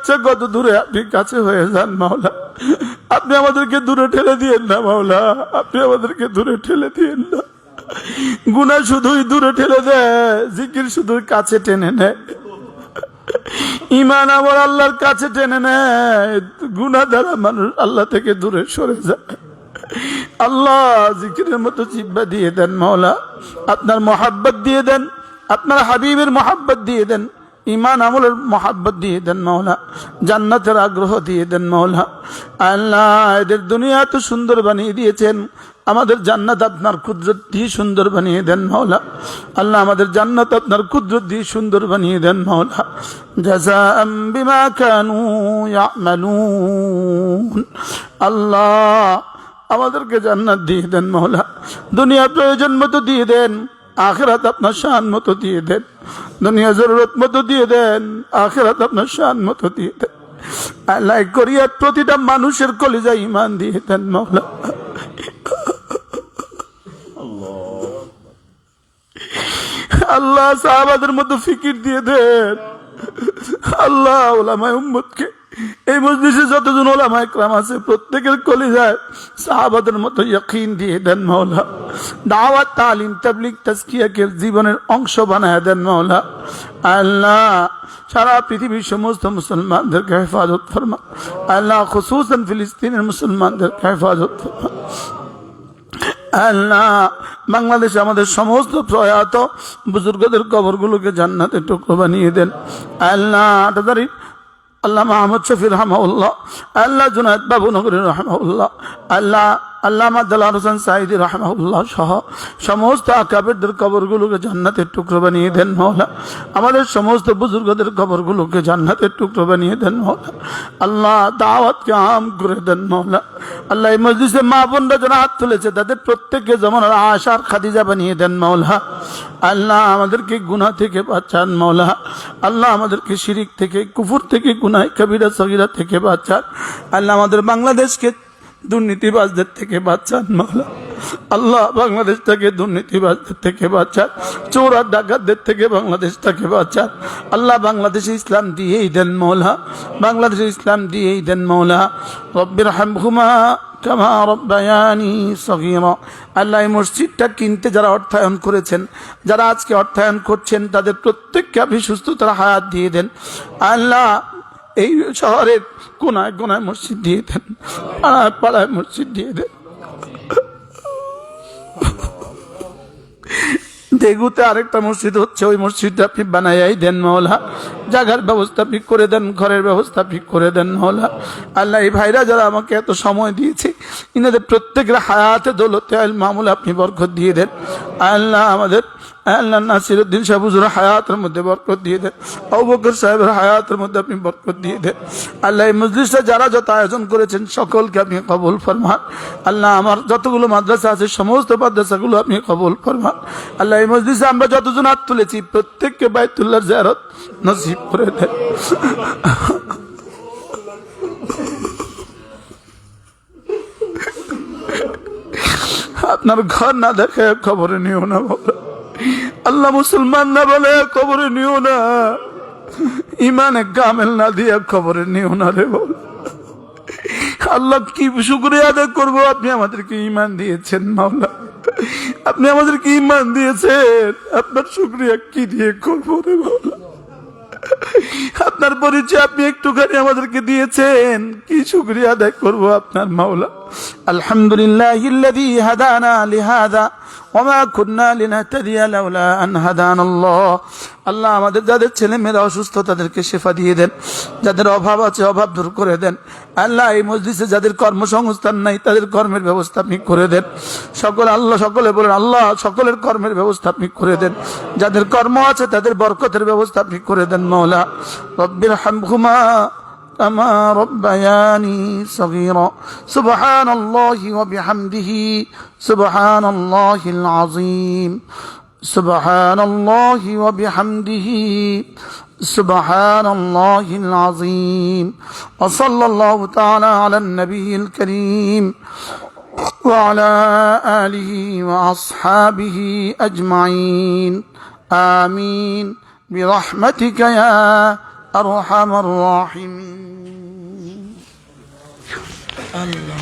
যাচ্ছে কত দূরে আপনি কাছে হয়ে যান, মাওলা। আপনি আমাদেরকে দূরে ঠেলে দিয়েন না, মাওলা। আপনি আমাদেরকে দূরে ঠেলে দিয়েন না। গুণা শুধুই দূরে ঠেলে দেয়, জিকির শুধুই কাছে টেনে নেয়। ইমান আমার আল্লাহর কাছে টেনে নেয়, গুণা দ্বারা মানুষ আল্লাহ থেকে দূরে সরে যায়। আল্লাহ জিকিরের মতো জিব্বা দিয়ে দেন, মাওলা। আপনার মহাব্বত দিয়ে দেন, আপনার হাবিবের মহাব্বত দিয়ে দেন। ইমান আমলের মহাব্বত দিয়ে দেন মাওলা, জান্নাতের আগ্রহ দিয়ে দেন মাওলা। আল্লাহ, এদের দুনিয়া তো সুন্দর বানিয়ে দিয়েছেন, আমাদের জান্নাত আপনার কুদরত দিয়ে সুন্দর বানিয়ে দেন মাওলা। আল্লাহ, আমাদের জান্নাত আপনার কুদরত দিয়ে সুন্দর বানিয়ে দেন কানু আল্লাহ, আমাদেরকে জান্নাত দিয়ে দেন মাওলা। দুনিয়া প্রয়োজন মতো দিয়ে দেন। আখেরাত আপনার শান মতো দিয়ে দেন। দুনিয়া জরুরত মতো দিয়ে দেন। আখেরাত আপনার শান মতো দিয়ে দেন। আল্লাহ করিয়ার প্রতিটা মানুষের কলিজা ইমান দিয়ে দেন, মাওলা। আল্লাহ। সাহাবাদের মতো ফিকির দিয়ে দেন। আল্লাহ ওলামায় উম্মতকে এই মসজিদে যতজন ওলামায় ক্রাম আছে, প্রত্যেকের কলিজায় সাহাবাদের মতো ইয়কিন দিয়ে দেন মাওলা। দাওয়াত, তালিম তাবলিক তাস্কিয়াকে জীবনের অংশ বানায় দেন মাওলা। আল্লাহ সারা পৃথিবীর সমস্ত মুসলমানদেরকে হেফাজত ফরমা। আল্লাহ খুসুসান ফিলিস্তিনের মুসলমানদেরকে হেফাজত ফরমা। আল্লাহ বাংলাদেশে আমাদের সমস্ত প্রয়াত বুজুর্গদের কবরগুলোকে জান্নাতের টুকরো বানিয়ে দেন। আল্লাহ আটাদারি আল্লাহ মাহমদ শফির রহমাউল্লাহ আল্লাহ জুনায়দ বাবু নগরী রহমাউল্লাহ আল্লাহ আল্লামা দালাল হোসেন সাইদি রহমাউল্লাহ সহ সমস্ত আকাবেরদের কবরগুলোকে জান্নাতের টুকরো বানিয়ে দেন মহলা আমাদের সমস্ত বুজুর্গদের কবরগুলোকে জান্নাতের টুকরো বানিয়ে দেন মহলা আল্লাহ দাওয়াতকে আম করে দেন মহলা আল্লাহ এই মসজিদে মা বোনরা যারা হাত তুলেছে, তাদের প্রত্যেককে যেমন আশার খাদিজা বানিয়ে দেন মৌলা আল্লাহ আমাদেরকে গুনা থেকে বাঁচান মৌলা আল্লাহ আমাদেরকে শিরিক থেকে, কুফুর থেকে গুনায় কবিরা সগিরা থেকে বাঁচান। আল্লাহ আমাদের বাংলাদেশকে দুর্নীতিবাজদের থেকে বাঁচান মৌলা আল্লাহ বাংলাদেশটাকে দুর্নীতিবাজদের থেকে বাঁচান। চোর আর ডাকাতদের থেকে বাংলাদেশটাকে বাঁচান। আল্লাহ বাংলাদেশে ইসলাম দিয়েই দেন মৌলা বাংলাদেশে ইসলাম দিয়েই দেন মৌলা রব্বির হামহুমা কামা রব্বায়ানি সগীরা। আল্লাহ এই মসজিদটা কিনতে যারা অর্থায়ন করেছেন, যারা আজকে অর্থায়ন করছেন, তাদের প্রত্যেককে আপনি সুস্থতার হায়াত দিয়ে দেন। আল্লাহ এই শহরের কোনায় কোনায় মসজিদ দিয়ে দেন, পাড়ায় পাড়ায় মসজিদ দিয়ে দেন। দেগুতে আরেকটা মসজিদ হচ্ছে, ওই মসজিদটা আপনি বানাইয়াই দেন মহলা। জায়গার ব্যবস্থা ঠিক করে দেন, ঘরের ব্যবস্থা ঠিক করে দেন মহলা। আল্লাহ এই ভাইরা যারা আমাকে এত সময় দিয়েছে ইনাদের প্রত্যেকের হায়াতে দৌলতে আল মামুল, আপনি বরকত দিয়ে দেন। আল্লাহ আমাদের, আল্লাহ নাসিরুদ্দিন সাহুজুর হায়াতের মধ্যে বরকত দিয়ে দেন। অবকর সাহেবের হায়াতের মধ্যে আপনি বরকত দিয়ে দেন। আল্লাহ এই মসজিদটা যারা যত আয়োজন করেছেন, সকলকে আপনি কবুল ফরমান। আল্লাহ আমার যতগুলো মাদ্রাসা আছে, সমস্ত মাদ্রাসাগুলো আপনি কবুল ফরমান। আল্লাহ এই মসজিদে আমরা যতজন হাত তুলেছি, প্রত্যেককে বাইতুল্লাহ জারত নসিব করে দেন। আপনার ঘর না দেখে খবরে নিও না বাবা আল্লাহ মুসলমান না বলে খবরে নিও না। ইমানে কামেল না দিয়ে খবরে নিও না রে বল। আল্লাহ কি শুক্রিয়া আদায় করব? আপনি আমাদেরকে ইমান দিয়েছেন, মাওলা। আপনি আমাদেরকে ইমান দিয়েছেন। আপনার শুক্রিয়া কি দিয়ে করব রে মাওলা? আপনার পরিচয় আপনি একটুখানি আমাদেরকে দিয়েছেন। কি শুক্রিয়া আদায় করব আপনার মাওলা? আলহামদুলিল্লাহ হাদানা লিহাদা وما كنا لنهتدي لولا أن هدانا الله আল্লাহ আমাদের যাদের ছেলে মেয়েরা অসুস্থ তাদেরকে শেফা দিয়ে দেন যাদের অভাব আছে অভাব দূর করে দেন আল্লাহ এই মসজিদে যাদের কর্মসংস্থান নাই তাদের কর্মের ব্যবস্থা আপনি করে দেন সকল আল্লাহ সকলে বলেন আল্লাহ সকলের কর্মের ব্যবস্থা আপনি করে দেন যাদের কর্ম আছে তাদের বরকতের ব্যবস্থা আপনি করে দেন মৌলা রব্বির হামহুমা كما ربياني صغيرا. سبحان الله وبحمده. سبحان الله العظيم. سبحان الله وبحمده. سبحان الله العظيم. وصلى الله تعالى على النبي الكريم. وعلى آله وأصحابه أجمعين. آمين. برحمتك يا أرحم الراحمين. الله.